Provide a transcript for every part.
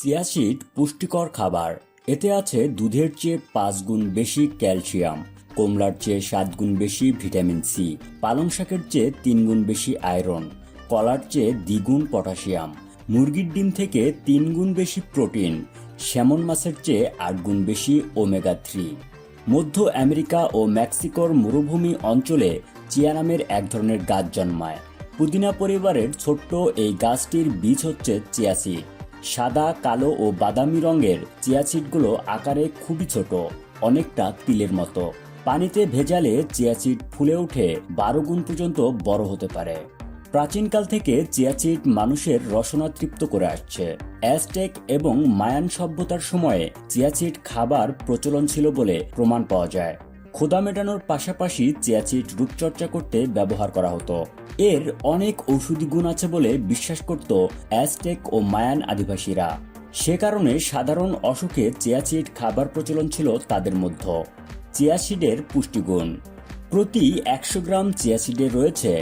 Chia seed পুষ্টিকর খাবার। এতে আছে দুধের চেয়ে পাঁচ গুণ বেশি ক্যালসিয়াম কমলার চেয়ে সাত গুণ বেশি ভিটামিন সি পালং শাকের চেয়ে তিন গুণ বেশি আয়রন, কলার চেয়ে দ্বিগুণ পটাশিয়াম, মুরগির ডিম থেকে তিন গুণ বেশি প্রোটিন, স্যামন মাছের চেয়ে আট গুণ বেশি ওমেগা থ্রি। মধ্য আমেরিকা ও মেক্সিকোর মরুভূমি অঞ্চলে চিয়া নামের এক ধরনের গাছ জন্মায়। পুদিনা পরিবারের ছোট্ট এই গাছটির বীজ হচ্ছে চিয়া সিড। সাদা, কালো ও বাদামি রঙের চিয়া সিডগুলো আকারে খুবই ছোট, অনেকটা তিলের মতো। পানিতে ভেজালে চিয়া সিড ফুলে উঠে বারো গুণ পর্যন্ত বড় হতে পারে। প্রাচীনকাল থেকে চিয়াচিট মানুষের রসনা তৃপ্ত করে আসছে। অ্যাজটেক এবং মায়ান সভ্যতার সময়ে চিয়াচিট খাবার প্রচলন ছিল বলে প্রমাণ পাওয়া যায়। ক্ষুধা মেটানোর পাশাপাশি চিয়াচিট রূপচর্চা করতে ব্যবহার করা হতো। এর অনেক ঔষধি গুণ আছে বলে বিশ্বাস করত অ্যাজটেক ও মায়ান আদিবাসীরা। সে কারণে সাধারণ অসুখে চিয়াচিট খাবার প্রচলন ছিল তাদের মধ্যে। চিয়াসিডের পুষ্টিগুণ। প্রতি একশো গ্রাম চিয়াসিডে রয়েছে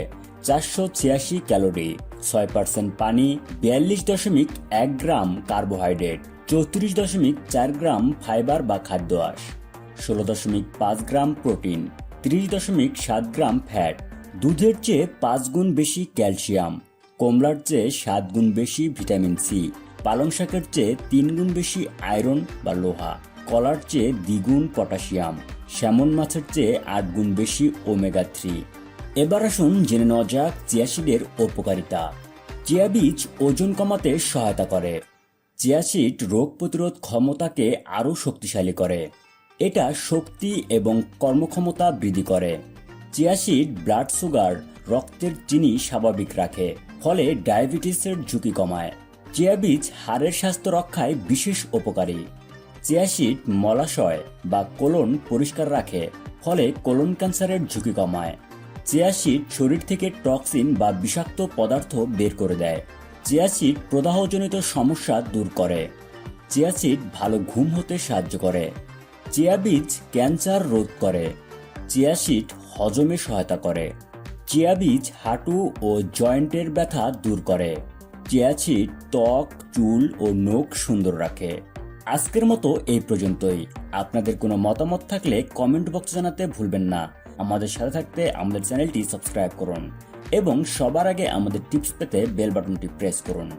চারশো ছিয়াশি ক্যালোরি, ছয় পার্সেন্ট পানি, বিয়াল্লিশ দশমিক এক গ্রাম কার্বোহাইড্রেট, চৌত্রিশ দশমিক চার গ্রাম ফাইবার বা খাদ্য আঁশ ষোলো দশমিক পাঁচ গ্রাম প্রোটিন, ত্রিশ দশমিক সাত গ্রাম ফ্যাট। দুধের চেয়ে পাঁচ গুণ বেশি ক্যালসিয়াম। কমলার চেয়ে সাত গুণ বেশি ভিটামিন সি। পালং শাকের চেয়ে তিন গুণ বেশি আয়রন বা লোহা। কলার চেয়ে দ্বিগুণ পটাশিয়াম। স্যামন মাছের চেয়ে আট গুণ বেশি ওমেগা থ্রি। এবার আসুন জেনে নেওয়া যাক চিয়াসিডের উপকারিতা। চিয়া বীজ ওজন কমাতে সহায়তা করে। চিয়াসিড রোগ প্রতিরোধ ক্ষমতাকে আরও শক্তিশালী করে। এটা শক্তি এবং কর্মক্ষমতা বৃদ্ধি করে। চিয়াসিড ব্লাড সুগার রক্তের চিনি স্বাভাবিক রাখে, ফলে ডায়াবেটিসের ঝুঁকি কমায়। চিয়া বীজ হাড়ের স্বাস্থ্য রক্ষায় বিশেষ উপকারী। চিয়াসিড মলাশয় বা কোলন পরিষ্কার রাখে, ফলে কোলন ক্যান্সারের ঝুঁকি কমায়। চিয়াসিড শরীর থেকে টক্সিন বা বিষাক্ত পদার্থ বের করে দেয়। চিয়াসিড প্রদাহজনিত সমস্যা দূর করে। চিয়াসিড ভালো ঘুম হতে সাহায্য করে। চিয়া বীজ ক্যান্সার রোধ করে চিয়াসিড হজমে সহায়তা করে। চিয়া বীজ হাঁটু ও জয়েন্টের ব্যথা দূর করে। চিয়াসিড ত্বক, চুল ও নখ সুন্দর রাখে। আজকের মতো এই পর্যন্তই। আপনাদের কোনো মতামত থাকলে কমেন্ট বক্সে জানাতে ভুলবেন না। আমাদের সাথে থাকতে আমাদের চ্যানেলটি সাবস্ক্রাইব করুন এবং সবার আগে আমাদের টিপস পেতে বেল বাটনটি প্রেস করুন।